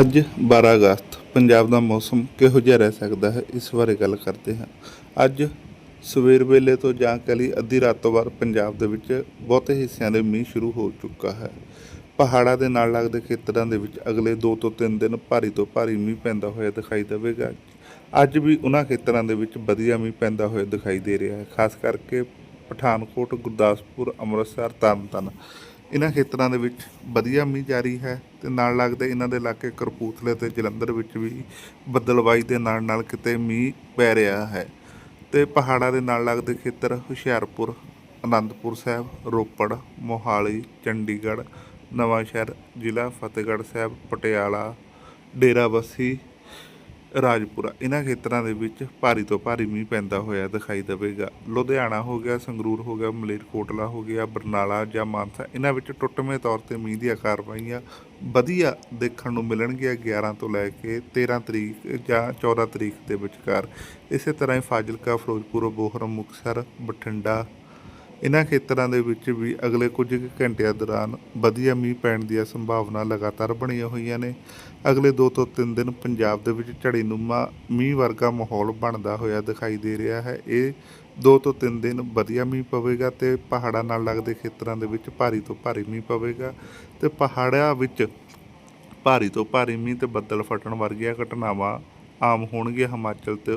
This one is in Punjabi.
ਅੱਜ 12 ਅਗਸਤ, ਪੰਜਾਬ ਦਾ ਮੌਸਮ ਕਿਹੋ ਜਿਹਾ ਰਹਿ ਸਕਦਾ ਹੈ? ਇਸ ਬਾਰੇ ਗੱਲ ਕਰਦੇ ਹਾਂ। ਅੱਜ ਸਵੇਰ ਵੇਲੇ ਤੋਂ ਜਾਂ ਕਹਿ ਲਈ ਅੱਧੀ ਰਾਤ ਤੋਂ ਬਾਅਦ ਪੰਜਾਬ ਦੇ ਵਿੱਚ ਬਹੁਤੇ ਹਿੱਸਿਆਂ ਦੇ ਮੀਂਹ ਸ਼ੁਰੂ ਹੋ ਚੁੱਕਾ ਹੈ। ਪਹਾੜਾਂ ਦੇ ਨਾਲ ਲੱਗਦੇ ਖੇਤਰਾਂ ਦੇ ਵਿੱਚ ਅਗਲੇ 2 ਤੋਂ 3 ਦਿਨ ਭਾਰੀ ਤੋਂ ਭਾਰੀ ਮੀਂਹ ਪੈਂਦਾ ਹੋਇਆ ਦਿਖਾਈ ਦੇਵੇਗਾ। ਅੱਜ ਵੀ ਉਹਨਾਂ ਖੇਤਰਾਂ ਦੇ ਵਿੱਚ ਵਧੀਆ ਮੀਂਹ ਪੈਂਦਾ ਹੋਇਆ ਦਿਖਾਈ ਦੇ ਰਿਹਾ ਹੈ। ਖਾਸ ਕਰਕੇ ਪਠਾਨਕੋਟ, ਗੁਰਦਾਸਪੁਰ, ਅੰਮ੍ਰਿਤਸਰ, ਤਰਨਤਾਰਨ। ਇਹਨਾਂ ਖੇਤਰਾਂ ਦੇ ਵਿੱਚ ਵਧੀਆ ਮੀਂਹ ਜਾਰੀ ਹੈ ਤੇ ਨਾਲ ਲੱਗਦੇ ਇਹਨਾਂ ਦੇ ਇਲਾਕੇ ਕਰਪੂਥਲੇ ਤੇ ਜਲੰਧਰ ਵਿੱਚ ਵੀ ਬੱਦਲਵਾਈ ਦੇ ਨਾਲ ਨਾਲ ਕਿਤੇ ਮੀਂਹ ਪੈ ਰਿਹਾ ਹੈ। ਤੇ ਪਹਾੜਾਂ ਦੇ ਨਾਲ ਲੱਗਦੇ ਖੇਤਰ ਹੁਸ਼ਿਆਰਪੁਰ, ਅਨੰਦਪੁਰ ਸਾਹਿਬ, ਰੋਪੜ, ਮੋਹਾਲੀ, ਚੰਡੀਗੜ੍ਹ ਨਵਾਂ ਸ਼ਹਿਰ ਜ਼ਿਲ੍ਹਾ ਫਤਿਹਗੜ੍ਹ ਸਾਹਿਬ, ਪਟਿਆਲਾ, ਡੇਰਾਬੱਸੀ ਰਾਜਪੁਰਾ। ਇਹਨਾਂ ਖੇਤਰਾਂ ਦੇ ਵਿੱਚ ਭਾਰੀ ਤੋਂ ਭਾਰੀ ਮੀਂਹ ਪੈਂਦਾ ਹੋਇਆ ਦਿਖਾਈ ਦੇਵੇਗਾ। ਲੁਧਿਆਣਾ ਹੋ ਗਿਆ, ਸੰਗਰੂਰ ਹੋ ਗਿਆ ਮਲੇਰਕੋਟਲਾ ਹੋ ਗਿਆ, ਬਰਨਾਲਾ ਜਾਂ ਮਾਨਸਾ, ਇਹਨਾਂ ਵਿੱਚ ਟੁੱਟਵੇਂ ਤੌਰ ਤੇ ਮੀਂਹ ਦੀਆਂ ਕਾਰਵਾਈਆਂ ਵਧੀਆ ਦੇਖਣ ਨੂੰ ਮਿਲਣਗੀਆਂ 11 ਤੋਂ ਲੈ ਕੇ 13 ਤਰੀਕ ਜਾਂ 14 ਤਰੀਕ ਦੇ ਵਿਚਕਾਰ। ਇਸੇ ਤਰ੍ਹਾਂ ਹੀ ਫਾਜ਼ਿਲਕਾ, ਫਿਰੋਜ਼ਪੁਰ, ਬੋਹਰਮ, ਮੁਕਤਸਰ, ਬਠਿੰਡਾ ਇਹਨਾਂ ਖੇਤਰਾਂ ਦੇ ਵਿੱਚ ਵੀ ਅਗਲੇ ਕੁਝ ਕੁ ਘੰਟਿਆਂ ਦੌਰਾਨ ਵਧੀਆ ਮੀਂਹ ਪੈਣ ਦੀਆਂ ਸੰਭਾਵਨਾ ਲਗਾਤਾਰ ਬਣੀਆਂ ਹੋਈਆਂ ਨੇ। ਅਗਲੇ 2 ਤੋਂ 3 ਦਿਨ ਪੰਜਾਬ ਦੇ ਵਿੱਚ ਝੜੀਨੁਮਾ ਮੀਂਹ ਵਰਗਾ ਮਾਹੌਲ ਬਣਦਾ ਹੋਇਆ ਦਿਖਾਈ ਦੇ ਰਿਹਾ ਹੈ। ਇਹ 2 ਤੋਂ 3 ਦਿਨ ਵਧੀਆ ਮੀਂਹ ਪਵੇਗਾ ਤੇ ਪਹਾੜਾਂ ਨਾਲ ਲੱਗਦੇ ਖੇਤਰਾਂ ਦੇ ਵਿੱਚ ਭਾਰੀ ਤੋਂ ਭਾਰੀ ਮੀਂਹ ਪਵੇਗਾ ਤੇ ਪਹਾੜਾਂ ਵਿੱਚ ਭਾਰੀ ਤੋਂ ਭਾਰੀ ਮੀਂਹ ਤੇ ਬੱਦਲ ਫਟਣ ਵਰਗੀਆਂ ਘਟਨਾਵਾਂ ਆਮ ਹੋਣਗੀਆਂ ਹਿਮਾਚਲ ਤੇ